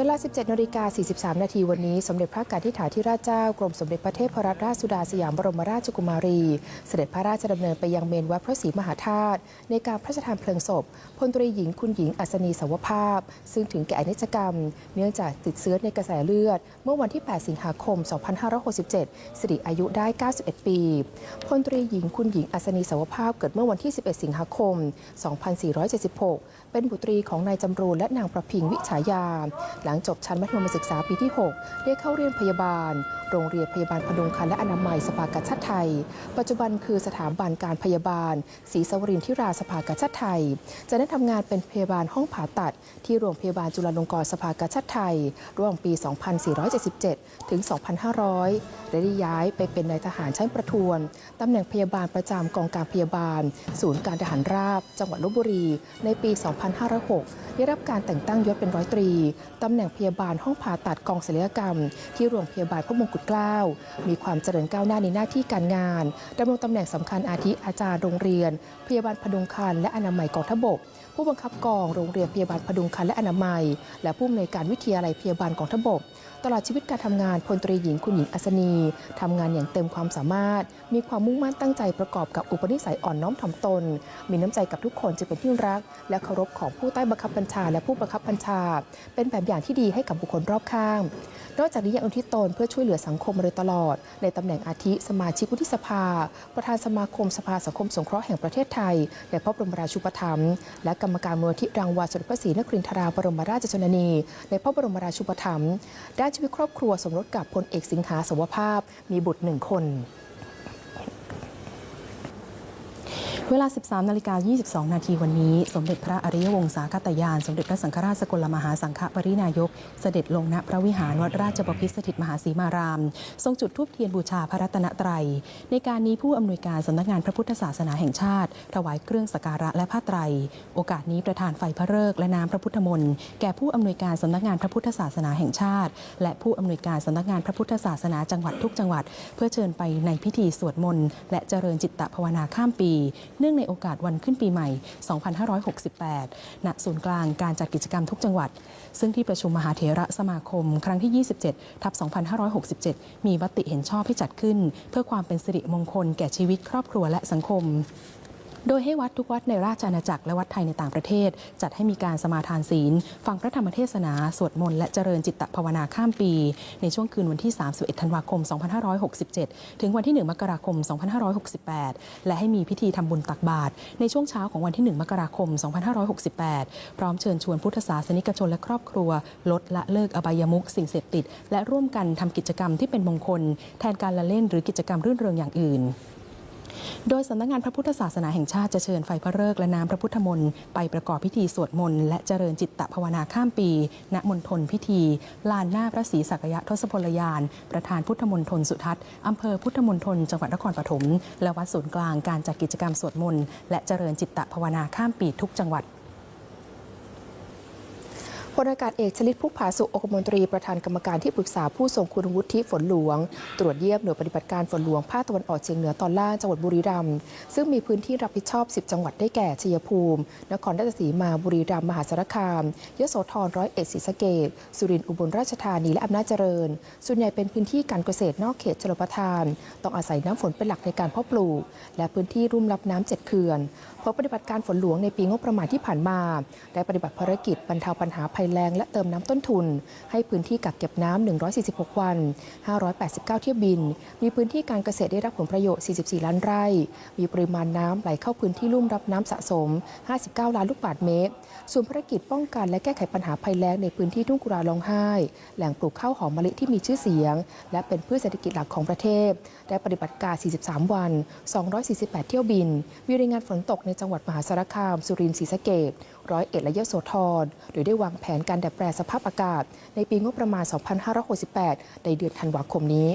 เวลา 17นาฬิกา43 นาทีวันนี้ สมเด็จพระกาธิฐาธิราชเจ้า กรมสมเด็จพระเทพรัตนราชสุดาสยามบรมราชกุมารี เสด็จพระราชดำเนินไปยังเมนวัดพระศรีมหาธาตุในการพระราชทานเพลิงศพพลตรีหญิงคุณหญิงอัศนีสวภาพ ซึ่งถึงแก่อนิจกรรม เนื่องจากติดเชื้อในกระแสเลือด เมื่อวันที่ 8 สิงหาคม 2567 สิริอายุได้ 91 ปีพลตรีหญิงคุณหญิงอัศนีสวภาพเกิดเมื่อวันที่ 11 สิงหาคม 2476 เป็นบุตรีของนายจำรูนและนางประพิงวิฉายาหลังจบชั้นมัธยมศึกษาปีที่ 6 ได้เข้าเรียนพยาบาล โรงเรียนพยาบาลพดุงคันและอนามัยสภากาชาติไทย ปัจจุบันคือสถาบันการพยาบาลศรีสวรินทิราสภากาชาติไทย จะได้ทำงานเป็นพยาบาลห้องผ่าตัด ที่โรงพยาบาลจุฬาลงกรณ์สภากาชาติไทยระหว่างปี 2477 ถึง 2500 และได้ย้ายไปเป็นนายทหารชั้นประทวนตำแหน่งพยาบาลประจำกองการพยาบาล ศูนย์การทหารราบ จังหวัดลบบุรี ในปี 2506 ได้รับการแต่งตั้งยศเป็นร้อยตรีตำแหน่งพยาบาลห้องผ่าตัดกองศัลยกรรม ที่โรงพยาบาลพระมงกุฎเกล้า มีความเจริญก้าวหน้าในหน้าที่การงานดำรงตำแหน่งสำคัญอาทิอาจารย์โรงเรียน พยาบาลพดุงคันและอนามัยกองทบก ผู้บังคับกองโรงเรียนพยาบาลพดุงคันและอนามัย และผู้อำนวยการวิทยาลัยพยาบาลกองทบกตลอดชีวิตการทำงานพลตรีหญิงคุณหญิงอัศนีทำงานอย่างเต็มความสามารถ มีความมุ่งมั่นตั้งใจประกอบกับอุปนิสัยอ่อนน้อมถ่อมตน มีน้ำใจกับทุกคนจึงเป็นที่รัก และเคารพของผู้ใต้บังคับบัญชา และผู้บังคับบัญชา เป็นแบบอย่างที่ดีให้กับบุคคลรอบข้าง นอกจากนี้ยังอุทิศตนเพื่อช่วยเหลือสังคมมาโดยตลอด ในตำแหน่งอาทิสมาชิกวุฒิสภา ประธานสมาคมสภาสังคมสงเคราะห์แห่งประเทศไทยในพระบรมราชูปถัมภ์และกรรมการมูลที่รางวัลสมเด็จพระศรีนครินทราบรมราชชนนีในพระบรมราชูปถัมภ์ได้ชีวิตครอบครัวสมรสกับพลเอกสิงหาสวภาพมีบุตรหนึ่งคน เวลา 13นาฬิกา22 นาทีวันนี้ สมเด็จพระอริยวงศาคตยาน สมเด็จพระสังฆราชสกลมหาสังฆปรินายก เสด็จลงณพระวิหารวัดราชบพิตรสถิตมหาสีมาราม ทรงจุดธูปเทียนบูชาพระรัตนตรัย ในการนี้ผู้อำนวยการสำนักงานพระพุทธศาสนาแห่งชาติ ถวายเครื่องสัการะและผ้าไตร โอกาสนี้ประธานไฟพระฤกษ์และน้ำพระพุทธมนต์แก่ผู้อำนวยการสำนักงานพระพุทธศาสนาแห่งชาติ และผู้อำนวยการสำนักงานพระพุทธศาสนาจังหวัดทุกจังหวัด เพื่อเชิญไปในพิธีสวดมนต์และเจริญจิตตภาวนาข้ามปีเนื่องในโอกาสวันขึ้นปีใหม่ 2568 ณ ศูนย์กลางการจัดกิจกรรมทุกจังหวัด ซึ่งที่ประชุมมหาเถระสมาคม ครั้งที่ 27 ทับ 2567 มีมติเห็นชอบให้จัดขึ้น เพื่อความเป็นสิริมงคลแก่ชีวิตครอบครัวและสังคม โดยให้วัดทุกวัดในราชอาณาจักรและวัดไทยในต่างประเทศ จัดให้มีการสมาทานศีล ฟังพระธรรมเทศนา สวดมนต์และเจริญจิตตภาวนาข้ามปี ในช่วงคืนวันที่ 31 ธันวาคม 2567 ถึงวันที่ 1 มกราคม 2568 และให้มีพิธีทำบุญตักบาตรในช่วงเช้าของวันที่ 1 มกราคม 2568 พร้อมเชิญชวนพุทธศาสนิกชนและครอบครัว ลดละเลิกอบายมุขสิ่งเสพติด และร่วมกันทำกิจกรรมที่เป็นมงคล แทนการละเล่นหรือกิจกรรมรื่นเริงอย่างอื่น โดยสำนักงานพระพุทธศาสนาแห่งชาติจะเชิญไฟพระฤกษ์และน้ำพระพุทธมนต์ไปประกอบพิธีสวดมนต์และเจริญจิตตภาวนาข้ามปี ณ มณฑลพิธี ลานหน้าพระศรีสักยะทศพลยาน ประธานพุทธมณฑลสุทัศน์อำเภอพุทธมณฑลจังหวัดนครปฐมและวัดศูนย์กลางการจัดกิจกรรมสวดมนต์และเจริญจิตตภาวนาข้ามปีทุกจังหวัด ลอากาศเอกชลิตพุกผาสุองคมนตรีประธานกรรมการที่ปรึกษาผู้ทรงคุณวุฒิฝนหลวง ตรวจเยี่ยมหน่วยปฏิบัติการฝนหลวงภาคตะวันออกเฉียงเหนือตอนล่างจังหวัดบุรีรัมย์ซึ่งมีพื้นที่รับผิดชอบ 10 จังหวัดได้แก่ชัยภูมิ นครราชสีมาบุรีรัมย์มหาสารคามยโสธรร้อยเอ็ดศรีสะเกษสุรินทร์อุบลราชธานีและอำนาจเจริญ ส่วนใหญ่เป็นพื้นที่การเกษตรนอกเขตชลประทาน ต้องอาศัยน้ำฝนเป็นหลักในการเพาะปลูก และพื้นที่รุ่มรับน้ำเจ็ดเขื่อนผลปฏิบัติการฝนหลวงในปีงบประมาณที่ผ่านมา ได้ปฏิบัติภารกิจบรรเทาปัญหาภัยแล้งและเติมน้ำต้นทุน ให้พื้นที่กักเก็บน้ำ 146 วัน 589 เที่ยวบิน มีพื้นที่การเกษตรได้รับผลประโยชน์ 44 ล้านไร่ มีปริมาณน้ำไหลเข้าพื้นที่ลุ่มรับน้ำสะสม 59 ล้านลูกบาศก์เมตร ส่วนภารกิจป้องกันและแก้ไขปัญหาภัยแล้งในพื้นที่ทุ่งกุราร้องไห้ แหล่งปลูกข้าวหอมมะลิที่มีชื่อเสียง และเป็นพืชเศรษฐกิจหลักของประเทศ ได้ปฏิบัติการ 43 วัน 248 เที่ยวบิน มีรายงานฝนตกในจังหวัดมหาสารคาม สุรินทร์ศรีสะเกษ ร้อยเอ็ดและยโสธรโดยได้วางแผนการดัดแปลสภาพอากาศ ในปีงบประมาณ 2568 ในเดือนธันวาคมนี้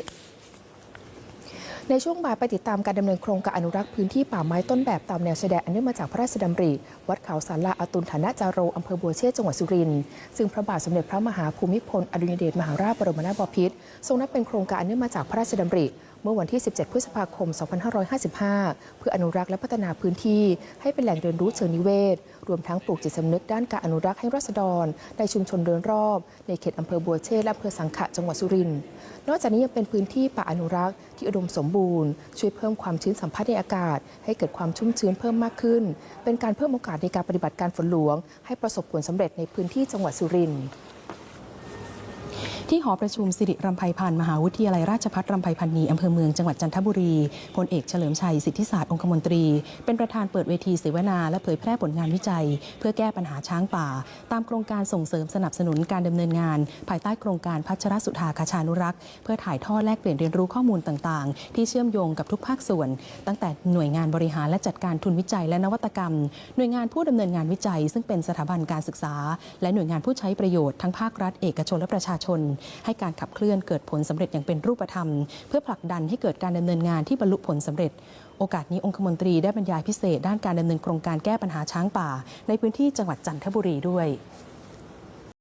ในช่วงบ่ายไปติดตามการดำเนินโครงการอนุรักษ์พื้นที่ป่าไม้ต้นแบบตามแนวชายแดนอันเนื่องมาจากพระราชดำริ วัดเขาสาราอตุลฐานะจาโรอำเภอบัวเชษจังหวัดสุรินทร์ซึ่งพระบาทสมเด็จพระมหาภูมิพลอดุลยเดชมหาราชบรมนาถบพิตรทรงนับเป็นโครงการอันเนื่องมาจากพระราชดำริ เมื่อวันที่ 17 พฤษภาคม 2555 เพื่ออนุรักษ์และพัฒนาพื้นที่ให้เป็นแหล่งเรียนรู้เชิงนิเวศ รวมทั้งปลูกจิตสำนึกด้านการอนุรักษ์ให้รัษฎร ในชุมชนเดินรอบ ในเขตอำเภอบัวเชษและอำเภอสังขะจังหวัดสุรินทร์ นอกจากนี้ยังเป็นพื้นที่ป่าอนุรักษ์ที่อุดมสมบูรณ์ ช่วยเพิ่มความชื้นสัมผัสในอากาศ ให้เกิดความชุ่มชื้นเพิ่มมากขึ้น เป็นการเพิ่มโอกาสในการปฏิบัติการฝนหลวง ให้ประสบผลสำเร็จในพื้นที่จังหวัดสุรินทร์ ที่หอประชุมสิริรำไพพันธ์มหาวิทยาลัยราชภัฏรำไพพันนีอำเภอเมืองจังหวัดจันทบุรีพลเอกเฉลิมชัยสิทธิศาสตร์องคมนตรี เป็นประธานเปิดเวทีเสวนา และเผยแพร่ผลงานวิจัย เพื่อแก้ปัญหาช้างป่า ตามโครงการส่งเสริมสนับสนุนการดำเนินงาน ภายใต้โครงการพัชรสุธาคชานุรักษ์ เพื่อถ่ายทอดแลกเปลี่ยนเรียนรู้ข้อมูลต่างๆ ที่เชื่อมโยงกับทุกภาคส่วน ตั้งแต่หน่วยงานบริหารและจัดการทุนวิจัยและนวัตกรรม หน่วยงานผู้ดำเนินงานวิจัย ซึ่งเป็นสถาบันการศึกษา และหน่วยงานผู้ใช้ประโยชน์ทั้งภาครัฐเอกชนและประชาชนให้การขับเคลื่อนเกิดผลสำเร็จอย่างเป็นรูปธรรม เพื่อผลักดันให้เกิดการดำเนินงานที่บรรลุผลสำเร็จโอกาสนี้องคมนตรีได้บรรยายพิเศษ ด้านการดำเนินโครงการแก้ปัญหาช้างป่า ในพื้นที่จังหวัดจันทบุรีด้วย